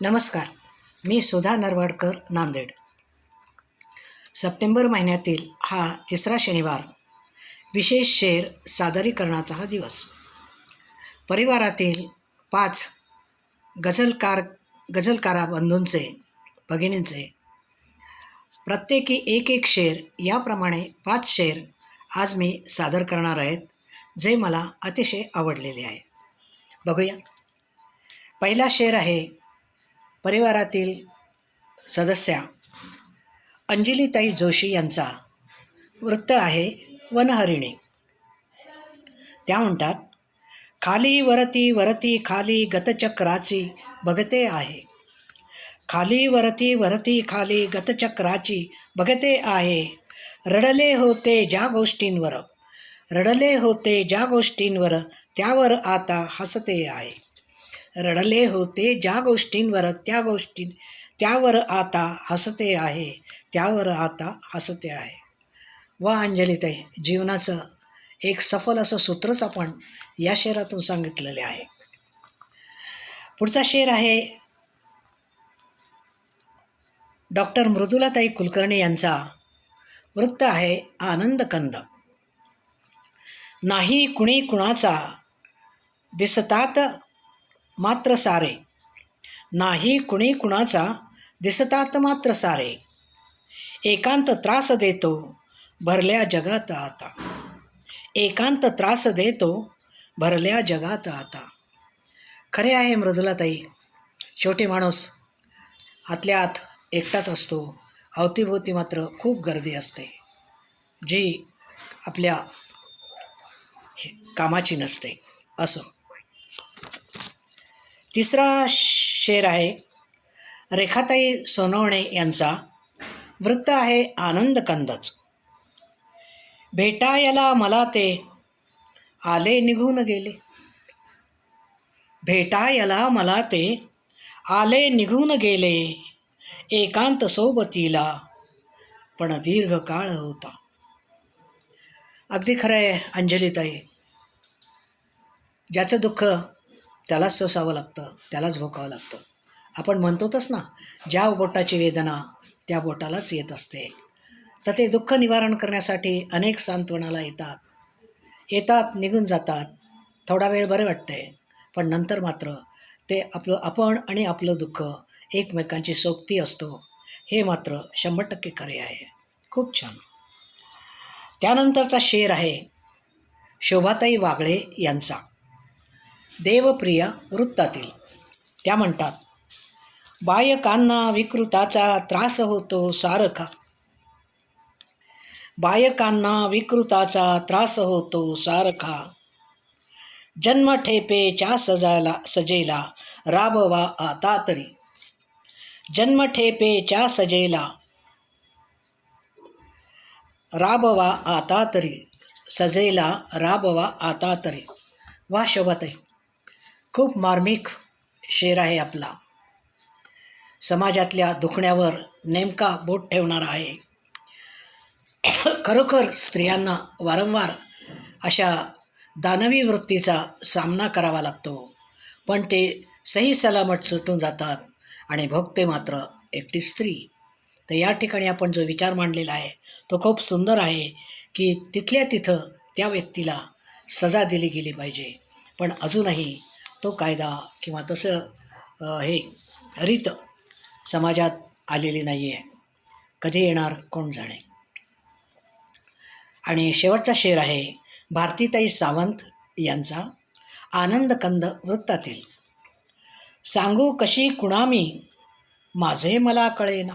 नमस्कार मी सुधा नरवाडकर नांदेड. सप्टेंबर महिन्यातील हा तिसरा शनिवार विशेष शेर सादरीकरणाचा हा दिवस. परिवारातील पाच गझलकार गझलकारा बंधूंचे भगिनींचे प्रत्येकी एक एक शेर याप्रमाणे पाच शेर आज मी सादर करणार आहेत जे मला अतिशय आवडलेले आहे बघूया. पहिला शेर आहे परिवारातील सदस्या अंजलीताई जोशी यांचा वृत्त आहे वनहरिणी. त्या म्हणतात खाली वरती वरती खाली गतचक्राची बघते आहे. खाली वरती वरती खाली गतचक्राची बघते आहे. रडले होते ज्या गोष्टींवर रडले होते ज्या गोष्टींवर त्यावर आता हसते आहे. रडले होते ज्या गोष्टींवर त्या गोष्टी त्यावर आता हसते आहे त्यावर आता हसते आहे. व अंजलीताई जीवनाचं एक सफल असं सूत्रच आपण या शेरातून सांगितलेले आहे. पुढचा शेर आहे डॉक्टर मृदुलाताई कुलकर्णी यांचा वृत्त आहे आनंदकंद नाही कुणी कुणाचा दिसतात मात्र सारे. नाही कुणी कुणाचा दिसतात मात्र सारे. एकांत त्रास देतो भरल्या जगात आता. एकांत त्रास देतो भरल्या जगात आता. खरे आहे मृदुलाताई. शेवटी माणूस आतल्या आत एकटाच असतो. अवतीभोवती मात्र खूप गर्दी असते. जी आपल्या हे- कामाची नसते. असं. तिसरा शेर आहे रेखाताई सोनवणे यांचा. वृत्त आहे आनंद कंदच. भेटायला मला ते आले निघून गेले. भेटायला मला ते आले निघून गेले. एकांत सोबतीला पण दीर्घ काळ होता. अगदी खरं आहे अंजलीताई. ज्याचं दुःख त्यालाच सोसावं लागतं त्यालाच भोगावं लागतं. आपण म्हणतोच ना ज्या बोटाची वेदना त्या बोटालाच येत असते. तर ते दुःख निवारण करण्यासाठी अनेक सांत्वनाला येतात. येतात निघून जातात. थोडा वेळ बरे वाटते पण नंतर मात्र ते आपलं आपण आणि आपलं दुःख एकमेकांची सोबती असतो. हे मात्र शंभर टक्के खरे आहे. खूप छान. त्यानंतरचा शेर आहे शोभाताई वागळे यांचा. देवप्रिया वृत्तातील. त्या म्हणतात बायकांना विकृताचा त्रास होतो सारखा. बायकांना विकृताचा त्रास होतो सारखा. जन्मठेपेच्या सजाला सजेला राबवा आता तरी. जन्मठेपेच्या सजेला राबवा आता तरी. सजेला राबवा आता तरी. वा शोभाताई. खूप मार्मिक शेर आहे आपला. समाजातल्या दुखण्यावर नेमका बोट ठेवणारा आहे. खरोखर स्त्रियांना वारंवार अशा दानवी वृत्तीचा सामना करावा लागतो. पण ते सही सलामत सुटून जातात आणि भोगते मात्र एकटी स्त्री. तर या ठिकाणी आपण जो विचार मांडलेला आहे तो खूप सुंदर आहे की तिथल्या तिथं त्या व्यक्तीला सजा दिली गेली पाहिजे. पण अजूनही तो कायदा किंवा तसं हे रीत समाजात आलेली नाही आहे कधी येणार कोण जाणे? आणि शेवटचा शेर आहे भारतीताई सावंत यांचा आनंदकंद वृत्तातील. सांगू कशी कुणामी माझे मला कळेना.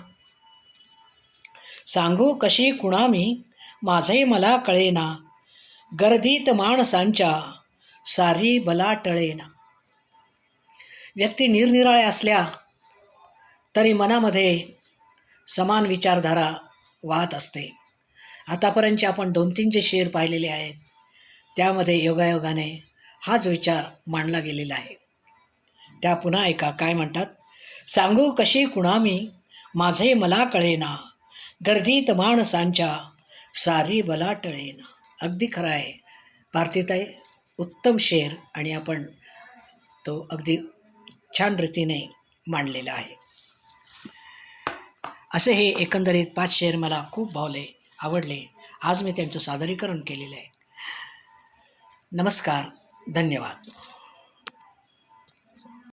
सांगू कशी कुणामी माझे मला कळेना. गर्दीत माणसांच्या सारी बला टळेना. व्यक्ती निरनिराळ्या असल्या तरी मनामध्ये समान विचारधारा वाहत असते. आतापर्यंतचे आपण दोन तीन जे शेर पाहिलेले आहेत. त्यामध्ये योगायोगाने हाच विचार मांडला गेलेला आहे. त्या पुन्हा ऐका काय म्हणतात? सांगू कशी कुणामी? माझे मला कळेना. गर्दीत माणसांच्या सारी बला टळेना. अगदी खरं आहे. भारतीताई उत्तम शेर आणि आपण तो अगदी छान रीतीने मांडलेलं आहे. असे हे एकंदरीत पाच शेर मला खूप भावले आवडले. आज मी त्यांचं सादरीकरण केलेलं आहे. नमस्कार धन्यवाद.